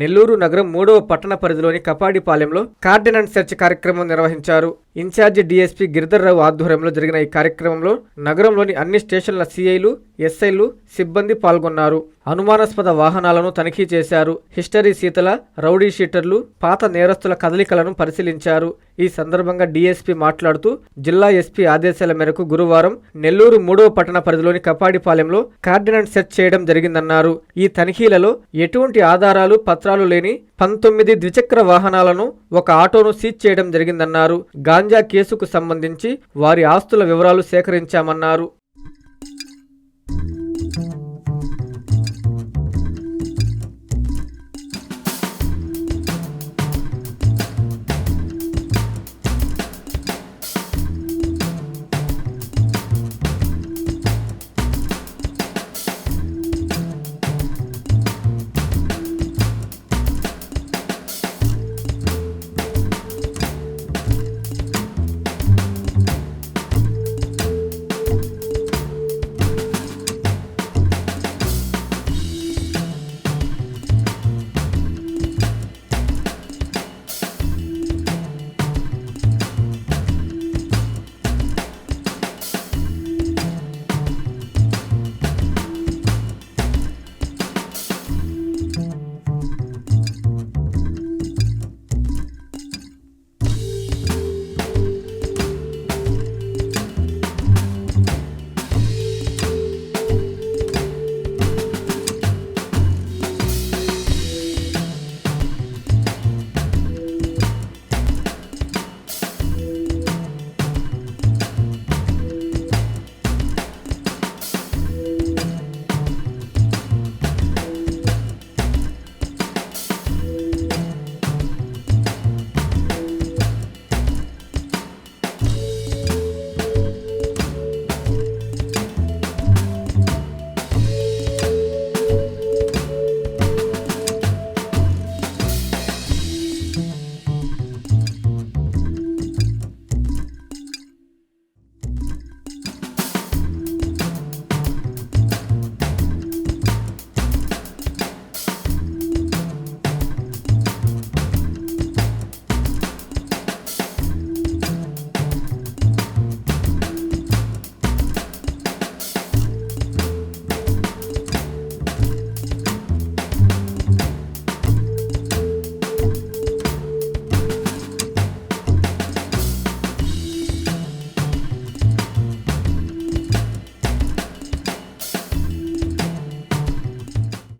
నెల్లూరు నగరం మూడవ పట్టణ పరిధిలోని కపాడిపాలెంలో కార్డినెన్స్ సెర్చ్ కార్యక్రమం నిర్వహించారు. ఇన్ఛార్జి డీఎస్పీ గిరిధర్రావు ఆధ్వర్యంలో జరిగిన ఈ కార్యక్రమంలో నగరంలోని అన్ని స్టేషన్ల సీఐలు ఎస్ఐలు సిబ్బంది పాల్గొన్నారు. అనుమానాస్పద వాహనాలను తనిఖీ చేశారు. హిస్టరీ సీతల రౌడీ షీటర్లు పాత నేరస్తుల కదలికలను పరిశీలించారు. ఈ సందర్భంగా డీఎస్పీ మాట్లాడుతూ జిల్లా ఎస్పీ ఆదేశాల మేరకు గురువారం నెల్లూరు మూడవ పట్టణ పరిధిలోని కపాడిపాలెంలో కార్డినెంట్ సెర్చ్ చేయడం జరిగిందన్నారు. ఈ తనిఖీలలో ఎటువంటి ఆధారాలు పత్రాలు లేని పంతొమ్మిది ద్విచక్ర వాహనాలను ఒక ఆటోను సీజ్ చేయడం జరిగిందన్నారు. గాంజా కేసుకు సంబంధించి వారి ఆస్తుల వివరాలు సేకరించామన్నారు.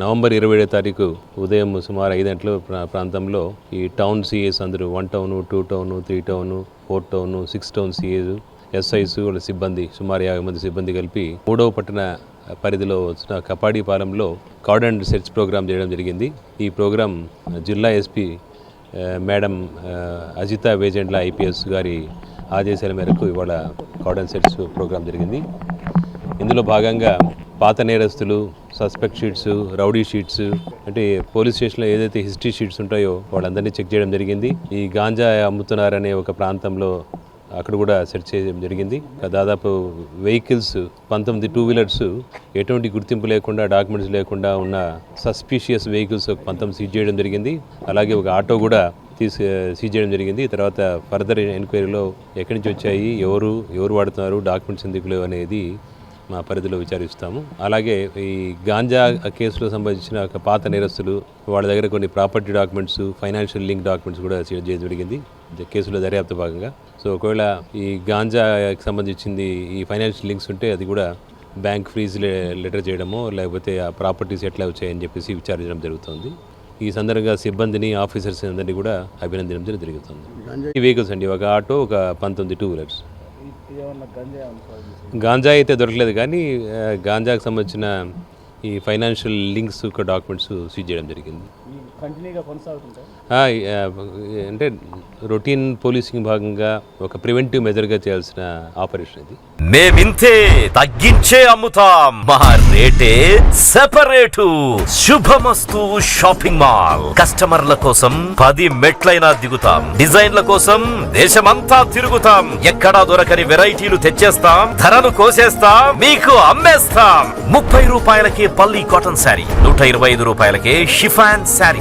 నవంబర్ ఇరవై ఏడో తారీఖు ఉదయం సుమారు ఐదు గంటల ప్రా- ప్రాంతంలో ఈ టౌన్ సిఎస్ అందరూ one town two town three town four town six town CIs SIs వాళ్ళ సిబ్బంది సుమారు యాభై మంది సిబ్బంది కలిపి మూడవ పట్టణ పరిధిలో వచ్చిన కపాడిపాలెంలో కార్డ్ అండ్ సెర్చ్ ప్రోగ్రాం చేయడం జరిగింది. ఈ ప్రోగ్రాం జిల్లా SP madam Ajitha Vejendla IPS గారి ఆదేశాల మేరకు ఇవాళ కార్డ్ అండ్ సెర్చ్ ప్రోగ్రాం జరిగింది. ఇందులో భాగంగా పాత నేరస్తులు సస్పెక్ట్ షీట్స్ రౌడీ షీట్స్ అంటే పోలీస్ స్టేషన్లో ఏదైతే హిస్టరీ షీట్స్ ఉంటాయో వాళ్ళందరినీ చెక్ చేయడం జరిగింది. ఈ గాంజా అమ్ముతున్నారనే ఒక ప్రాంతంలో అక్కడ కూడా సెర్చ్ చేయడం జరిగింది. దాదాపు వెహికల్స్ పంతొమ్మిది టూ వీలర్స్ ఎటువంటి గుర్తింపు లేకుండా డాక్యుమెంట్స్ లేకుండా ఉన్న సస్పీషియస్ వెహికల్స్ ఒక పంతొమ్మిది సీజ్ చేయడం జరిగింది. అలాగే ఒక ఆటో కూడా తీసి సీజ్ చేయడం జరిగింది. తర్వాత ఫర్దర్ ఎంక్వైరీలో ఎక్కడి నుంచి వచ్చాయి ఎవరు ఎవరు వాడుతున్నారు డాక్యుమెంట్స్ ఎందుకు లేవు అనేది మా పరిధిలో విచారిస్తాము. అలాగే ఈ గాంజా కేసులో సంబంధించిన ఒక పాత నేరస్తులు వాళ్ళ దగ్గర కొన్ని property documents financial link documents కూడా సీజ్ చేయడం జరిగింది. కేసులో దర్యాప్తు భాగంగా. సో ఒకవేళ ఈ గాంజాకి సంబంధించింది ఈ ఫైనాన్షియల్ లింక్స్ ఉంటే అది కూడా బ్యాంక్ ఫ్రీజ్ లెటర్ చేయడమో లేకపోతే ఆ ప్రాపర్టీస్ ఎట్లా వచ్చాయని చెప్పేసి విచారించడం జరుగుతుంది. ఈ సందర్భంగా సిబ్బందిని ఆఫీసర్స్ అందరినీ కూడా అభినందించడం జరుగుతుంది. ఈ వెహికల్స్ అండి. ఒక ఆటో ఒక పంతొమ్మిది టూ వీలర్స్. గాంజా అయితే దొరకలేదు కానీ గాంజాకి సంబంధించిన ఈ ఫైనాన్షియల్ లింక్స్ యొక్క డాక్యుమెంట్స్ సీజ్ చేయడం జరిగింది. కంటిన్యూగా కొనసాగుతుంటాయి? అంటే రొటీన్ పోలీసింగ్ భాగంగా ఒక ప్రివెంటివ్ మెజర్గా చేయాల్సిన ఆపరేషన్ ఇది. మేమింతే తగ్గించే అమ్ముతాం. మా రేటే సెపరేటు. Shubhamastu shopping mall. కస్టమర్ల కోసం పది మెట్లైనా దిగుతాం. డిజైన్ల కోసం దేశమంతా తిరుగుతాం. ఎక్కడా దొరకని వెరైటీలు తెచ్చేస్తాం. ధరలు కోసేస్తాం. మీకు అమ్మేస్తాం. ముప్పై రూపాయలకే పల్లి కాటన్ శారీ నూట ఇరవై ఐదు రూపాయలకే షిఫాన్ శారీ.